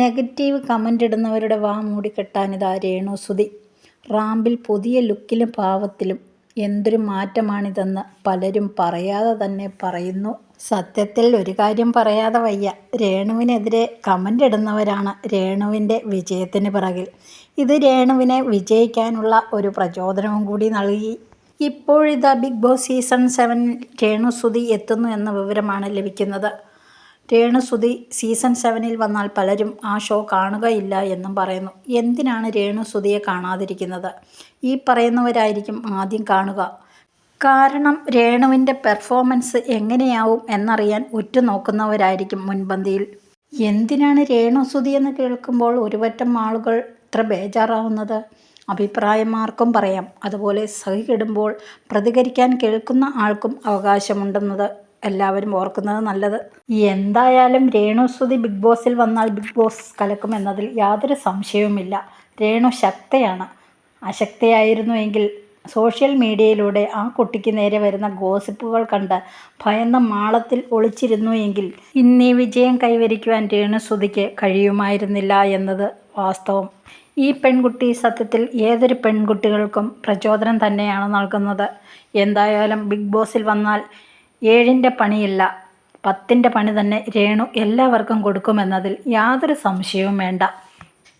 Negative comment ഇടുന്നവരുടെ വാ മൂടിക്കെട്ടാനിതാ രേണുസുതി. റാമ്പിൽ പുതിയ ലുക്കിലും പാവത്തിലും എന്തൊരു മാറ്റമാണിതെന്ന് പലരും പറയാതെ തന്നെ പറയുന്നു. സത്യത്തിൽ ഒരു കാര്യം പറയാതെ വയ്യ. രേണുവിനെതിരെ കമന്റ് ഇടുന്നവരാണ് രേണുവിന്റെ വിജയത്തിന് പിറകിൽ. ഇത് രേണുവിനെ വിജയിക്കാനുള്ള ഒരു പ്രചോദനവും കൂടി നൽകി. ഇപ്പോഴിതാ ബിഗ് ബോസ് സീസൺ സെവനിൽ രേണുസുതി എത്തുന്നു എന്ന വിവരമാണ് ലഭിക്കുന്നത്. രേണുസുതി സീസൺ സെവനിൽ വന്നാൽ പലരും ആ ഷോ കാണുകയില്ല എന്നും പറയുന്നു. എന്തിനാണ് രേണുസുതിയെ കാണാതിരിക്കുന്നത്? ഈ പറയുന്നവരായിരിക്കും ആദ്യം കാണുക. കാരണം രേണുവിന്റെ പെർഫോമൻസ് എങ്ങനെയാവും എന്നറിയാൻ ഉറ്റുനോക്കുന്നവരായിരിക്കും മുൻപന്തിയിൽ. എന്തിനാണ് രേണുസുതി എന്ന് കേൾക്കുമ്പോൾ ഒരുപറ്റം ആളുകൾ ഇത്ര ബേജാറാവുന്നത്? അഭിപ്രായം ആർക്കും പറയാം. അതുപോലെ സഹികിടുമ്പോൾ പ്രതികരിക്കാൻ കേൾക്കുന്ന ആൾക്കും അവകാശമുണ്ടെന്നത് എല്ലാവരും ഓർക്കുന്നത് നല്ലത്. എന്തായാലും രേണുസുതി ബിഗ് ബോസിൽ വന്നാൽ ബിഗ് ബോസ് കലക്കും എന്നതിൽ യാതൊരു സംശയവുമില്ല. രേണു ശക്തയാണ്. അശക്തയായിരുന്നുവെങ്കിൽ സോഷ്യൽ മീഡിയയിലൂടെ ആ കുട്ടിക്ക് നേരെ വരുന്ന ഗോസിപ്പുകൾ കണ്ട് ഭയന്ന മാളത്തിൽ ഒളിച്ചിരുന്നു എങ്കിൽ ഇന്നീ വിജയം കൈവരിക്കുവാൻ രേണുസുതിക്ക് കഴിയുമായിരുന്നില്ല എന്നത് വാസ്തവം. ഈ പെൺകുട്ടി സത്യത്തിൽ ഏതൊരു പെൺകുട്ടികൾക്കും പ്രചോദനം തന്നെയാണ് നൽകുന്നത്. എന്തായാലും ബിഗ് ബോസിൽ വന്നാൽ ഏഴിന്റെ പണിയില്ല പത്തിന്റെ പണി തന്നെ രേണു എല്ലാവർക്കും കൊടുക്കുമെന്നതിൽ യാതൊരു സംശയവും വേണ്ട.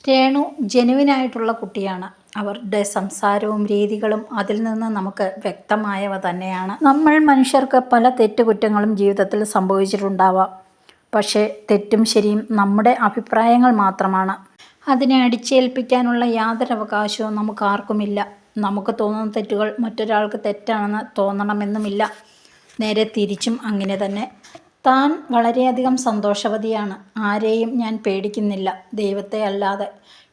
രേണു ജനുവിനായിട്ടുള്ള കുട്ടിയാണ്. അവരുടെ സംസാരവും രീതികളും അതിൽ നിന്ന് നമുക്ക് വ്യക്തമായവ തന്നെയാണ്. നമ്മൾ മനുഷ്യർക്ക് പല തെറ്റുകുറ്റങ്ങളും ജീവിതത്തിൽ സംഭവിച്ചിട്ടുണ്ടാവാം. പക്ഷേ തെറ്റും ശരിയും നമ്മുടെ അഭിപ്രായങ്ങൾ മാത്രമാണ്. അതിനെ അടിച്ചേൽപ്പിക്കാനുള്ള യാതൊരു അവകാശവും നമുക്ക് നമുക്കാർക്കുമില്ല. നമുക്ക് തോന്നുന്ന തെറ്റുകൾ മറ്റൊരാൾക്ക് തെറ്റാണെന്ന് തോന്നണമെന്നുമില്ല. നേരെ തിരിച്ചും അങ്ങനെ തന്നെ. താൻ വളരെയധികം സന്തോഷവതിയാണ്. ആരെയും ഞാൻ പേടിക്കുന്നില്ല ദൈവത്തെ അല്ലാതെ.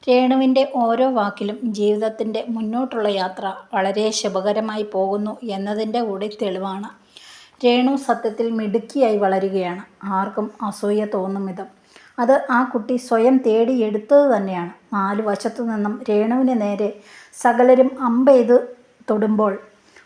രേണുവിന്റെ ഓരോ വാക്കിലും ജീവിതത്തിന്റെ മുന്നോട്ടുള്ള യാത്ര വളരെ ശുഭകരമായി പോകുന്നു എന്നതിന്റെ കൂടി തെളിവാണ്. രേണു സത്യത്തിൽ മിടുക്കിയായി വളരുകയാണ്. ആർക്കും അസൂയ തോന്നും വിധം. അത് ആ കുട്ടി സ്വയം തേടിയെടുത്തത് തന്നെയാണ്. നാലു വശത്തുനിന്നും രേണുവിന് നേരെ സകലരും അമ്പെയ്തു തൊടുമ്പോൾ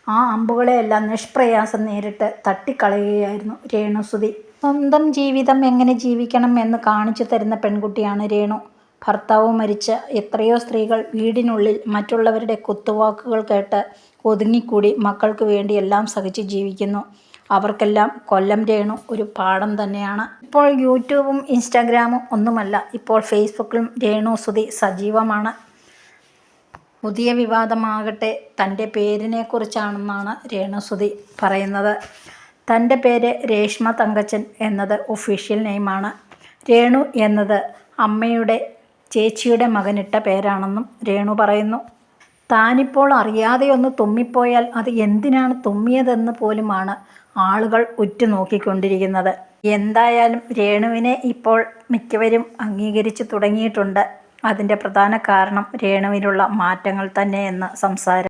ആ അമ്പുകളെയെല്ലാം നിഷ്പ്രയാസം നേരിട്ട് തട്ടിക്കളയുകയായിരുന്നു രേണുസുതി. സ്വന്തം ജീവിതം എങ്ങനെ ജീവിക്കണം എന്ന് കാണിച്ചു തരുന്ന പെൺകുട്ടിയാണ് രേണു. ഭർത്താവ് മരിച്ച എത്രയോ സ്ത്രീകൾ വീടിനുള്ളിൽ മറ്റുള്ളവരുടെ കുത്തുവാക്കുകൾ കേട്ട് ഒതുങ്ങിക്കൂടി മക്കൾക്ക് വേണ്ടി എല്ലാം സഹിച്ച് ജീവിക്കുന്നു. അവർക്കെല്ലാം കൊല്ലം രേണു ഒരു പാഠം തന്നെയാണ്. ഇപ്പോൾ യൂട്യൂബും ഇൻസ്റ്റാഗ്രാമും ഒന്നുമല്ല ഇപ്പോൾ ഫേസ്ബുക്കിലും രേണു സുതി സജീവമാണ്. പുതിയ വിവാദമാകട്ടെ തന്റെ പേരിനെക്കുറിച്ചാണെന്നാണ് രേണുസുതി പറയുന്നത്. തന്റെ പേര് രേഷ്മ തങ്കച്ചൻ എന്നത് ഒഫീഷ്യൽ നെയിമാണ്. രേണു എന്നത് അമ്മയുടെ ചേച്ചിയുടെ മകനിട്ട പേരാണെന്നും രേണു പറയുന്നു. താനിപ്പോൾ അറിയാതെയൊന്ന് തുമ്മിപ്പോയാൽ അത് എന്തിനാണ് തുമ്മിയതെന്ന് പോലുമാണ് ആളുകൾ ഉറ്റുനോക്കിക്കൊണ്ടിരിക്കുന്നത്. എന്തായാലും രേണുവിനെ ഇപ്പോൾ മിക്കവരും അംഗീകരിച്ചു തുടങ്ങിയിട്ടുണ്ട്. അതിന്റെ പ്രധാന കാരണം രേണുവിലുള്ള മാറ്റങ്ങൾ തന്നെയെന്ന് സംസാരം.